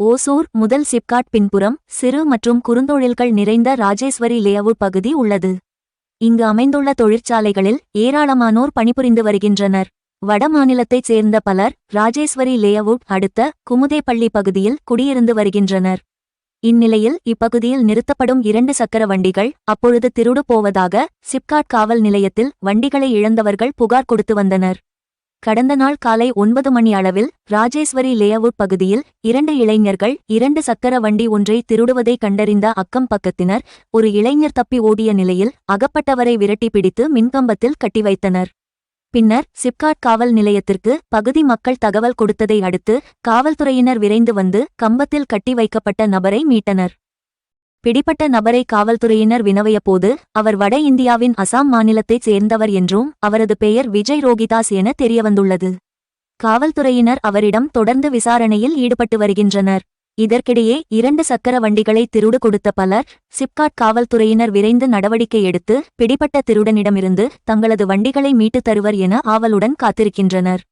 ஓசூர் முதல் சிப்காட் பின்புறம் சிறு மற்றும் குறுந்தொழில்கள் நிறைந்த ராஜேஸ்வரி லேஅவுட் பகுதி உள்ளது. இங்கு அமைந்துள்ள தொழிற்சாலைகளில் ஏராளமானோர் பணிபுரிந்து வருகின்றனர். வட மாநிலத்தைச் சேர்ந்த பலர் ராஜேஸ்வரி லேஅவுட் அடுத்த குமுதேப்பள்ளி பகுதியில் குடியிருந்து வருகின்றனர். இந்நிலையில் இப்பகுதியில் நிறுத்தப்படும் இரண்டு சக்கர வண்டிகள் அப்பொழுது திருடு போவதாக சிப்காட் காவல் நிலையத்தில் வண்டிகளை இழந்தவர்கள் புகார் கொடுத்து வந்தனர். கடந்த நாள் காலை ஒன்பது மணி அளவில் ராஜேஸ்வரி லேஅவுட் பகுதியில் இரண்டு இளைஞர்கள் இரண்டு சக்கர வண்டி ஒன்றை திருடுவதை கண்டறிந்த அக்கம் பக்கத்தினர் ஒரு இளைஞர் தப்பி ஓடிய நிலையில் அகப்பட்டவரை விரட்டி பிடித்து மின்கம்பத்தில் கட்டி வைத்தனர். பின்னர் சிப்காட் காவல் நிலையத்திற்கு பகுதி மக்கள் தகவல் கொடுத்ததை அடுத்து காவல்துறையினர் விரைந்து வந்து கம்பத்தில் கட்டி வைக்கப்பட்ட நபரை மீட்டனர். பிடிப்பட்ட நபரை காவல்துறையினர் வினவியபோது அவர் வட இந்தியாவின் அசாம் மாநிலத்தைச் சேர்ந்தவர் என்றும் அவரது பெயர் விஜய் ரோகிதாஸ் என தெரியவந்துள்ளது. காவல்துறையினர் அவரிடம் தொடர்ந்து விசாரணையில் ஈடுபட்டு வருகின்றனர். இதற்கிடையே இரண்டு சக்கர வண்டிகளை திருடு கொடுத்த பலர் சிப்காட் காவல்துறையினர் விரைந்து நடவடிக்கை எடுத்து பிடிப்பட்ட திருடனிடமிருந்து தங்களது வண்டிகளை மீட்டுத் தருவர் என ஆவலுடன் காத்திருக்கின்றனர்.